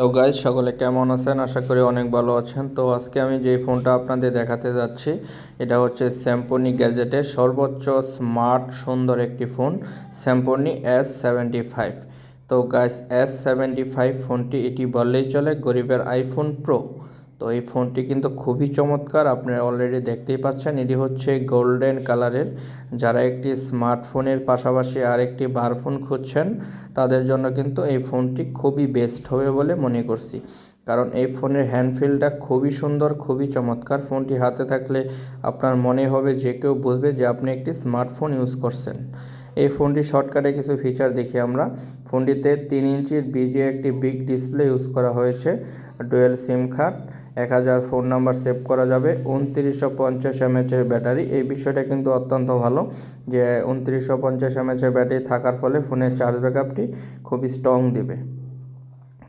Hello guys সকলে কেমন আছেন? আশা করি অনেক ভালো আছেন। তো আজকে আমি যে ফোনটা আপনাদের দেখাতে যাচ্ছি, এটা হচ্ছে স্যাম্পনি গ্যাজেটের সর্বোচ্চ স্মার্ট সুন্দর একটি phone Symphony S seventy five তো গাইজ এস সেভেন্টি ফাইভ ফোনটি এটি বললেই চলে, গরিবের আইফোন প্রো তো এই ফোনটি কিন্তু খুবই চমৎকার, আপনারা অলরেডি দেখতেই পাচ্ছেন। এটি হচ্ছে গোল্ডেন কালারের যারা একটি স্মার্টফোনের পাশাপাশি আরেকটি বার ফোন খুঁজছেন, তাদের জন্য কিন্তু এই ফোনটি খুবই বেস্ট হবে বলে মনে করছি। কারণ এই ফোনের হ্যান্ডফিলটা খুবই সুন্দর, খুবই চমৎকার। ফোনটি হাতে থাকলে আপনার মনে হবে যে কেউ বুঝবে যে আপনি একটি স্মার্টফোন ইউজ করছেন। এই ফোনটি শর্টকাটে কিছু ফিচার দেখি আমরা। ফোনটিতে তিন ইঞ্চির বিজে একটি বিগ ডিসপ্লে ইউজ করা হয়েছে ডুয়েল সিম কার্ড এক হাজার ফোন নাম্বার সেভ করা যাবে, উনত্রিশশো পঞ্চাশ এমএচের ব্যাটারি। এই বিষয়টা কিন্তু অত্যন্ত ভালো যে উনত্রিশশো পঞ্চাশ এমএচের ব্যাটারি থাকার ফলে ফোনের চার্জ ব্যাকআপটি খুবই স্ট্রং দিবে।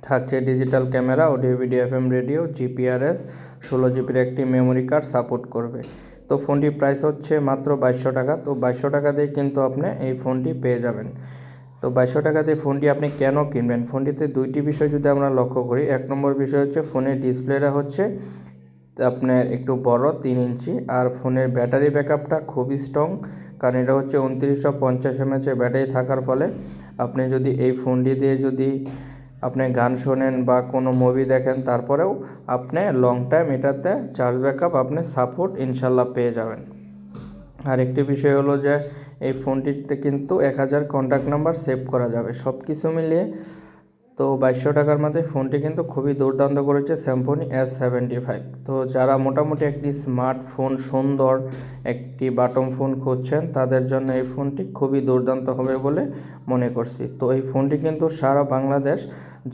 থাকছে digital camera audio video FM radio GPRS ষোলো জিবির একটি মেমোরি কার্ড সাপোর্ট করবে। তো ফোনটির প্রাইস হচ্ছে মাত্র বাইশশো টাকা। তো বাইশশো টাকা দিয়ে কিন্তু আপনি এই ফোনটি পেয়ে যাবেন। তো বাইশশো টাকা দিয়ে ফোনটি আপনি কেন কিনবেন? ফোনটিতে দুইটি বিষয় যদি আমরা লক্ষ্য করি, এক নম্বর বিষয় হচ্ছে ফোনের ডিসপ্লেটা হচ্ছে আপনার একটু বড়, তিন ইঞ্চি, আর ফোনের ব্যাটারি ব্যাকআপটা খুবই স্ট্রং কারণ এটা হচ্ছে উনত্রিশশো পঞ্চাশ এমএচের ব্যাটারি থাকার ফলে আপনি যদি এই ফোনটি দিয়ে যদি আপনি গান শোনেন বা কোনো মুভি দেখেন, তারপরেও আপনি লং টাইম এটাতে চার্জ ব্যাকআপ আপনি সাপোর্ট ইনশাল্লাহ পেয়ে যাবেন। আরেকটি বিষয় হলো যে, এই ফোনটিতে কিন্তু এক হাজার কন্ট্যাক্ট নাম্বার সেভ করা যাবে। সব কিছু মিলিয়ে তো বাইশশো টাকার মধ্যে ফোনটি কিন্তু খুবই দুর্দান্ত করেছে স্যামসনি এস সেভেন্টি ফাইভ তো যারা মোটামুটি একটি স্মার্টফোন সুন্দর একটি বাটম ফোন খুঁজছেন, তাদের জন্য এই ফোনটি খুবই দুর্দান্ত হবে বলে মনে করছি। তো এই ফোনটি কিন্তু সারা বাংলাদেশ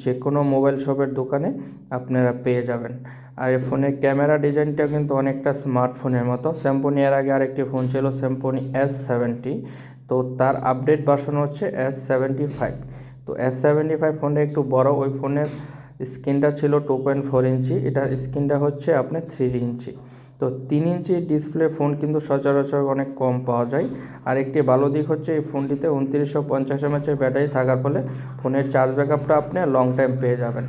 যে কোনো মোবাইল শপের দোকানে আপনারা পেয়ে যাবেন। আর এই ফোনের ক্যামেরা ডিজাইনটা কিন্তু অনেকটা স্মার্টফোনের মতো। স্যামসনি এর আগে আরেকটি ফোন ছিল স্যামসনি এস সেভেন্টি তো তার আপডেট ভার্সন হচ্ছে এস সেভেন্টি ফাইভ তো এস সেভেন্টি ফাইভ ফোনটা একটু বড়, ওই ফোনের স্ক্রিনটা ছিল টু পয়েন্ট ফোর ইঞ্চি, এটার স্ক্রিনটা হচ্ছে আপনার থ্রি ইঞ্চি। তো তিন ইঞ্চি ডিসপ্লে ফোন কিন্তু সচরাচর অনেক কম পাওয়া যায়। আর একটি ভালো দিক হচ্ছে এই ফোনটিতে উনত্রিশশো পঞ্চাশ এমএচের ব্যাটারি থাকার ফলে ফোনের চার্জ ব্যাকআপটা আপনি লং টাইম পেয়ে যাবেন।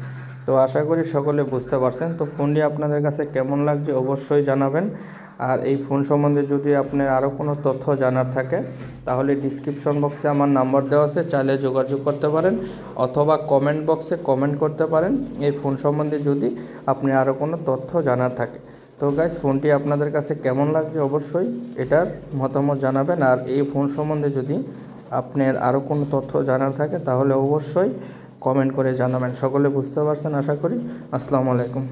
তো আশা করি সকলে বুঝতে পারছেন। তো ফোনটি আপনাদের কাছে কেমন লাগছে অবশ্যই জানাবেন। আর এই ফোন সম্বন্ধে যদি আপনার আরও কোনো তথ্য জানার থাকে, তাহলে ডিসক্রিপশন বক্সে আমার নাম্বার দেওয়া আছে, চাইলে যোগাযোগ করতে পারেন অথবা কমেন্ট বক্সে কমেন্ট করতে পারেন। এই ফোন সম্বন্ধে যদি আপনি আরও কোনো তথ্য জানার থাকে। তো গাইজ ফোনটি আপনাদের কাছে কেমন লাগছে অবশ্যই এটার মতামত জানাবেন। আর এই ফোন সম্বন্ধে যদি আপনার আরও কোনো তথ্য জানার থাকে, তাহলে অবশ্যই কমেন্ট করে জানাবেন। সকলে বুঝতে পারছেন আশা করি। আসসালামু আলাইকুম।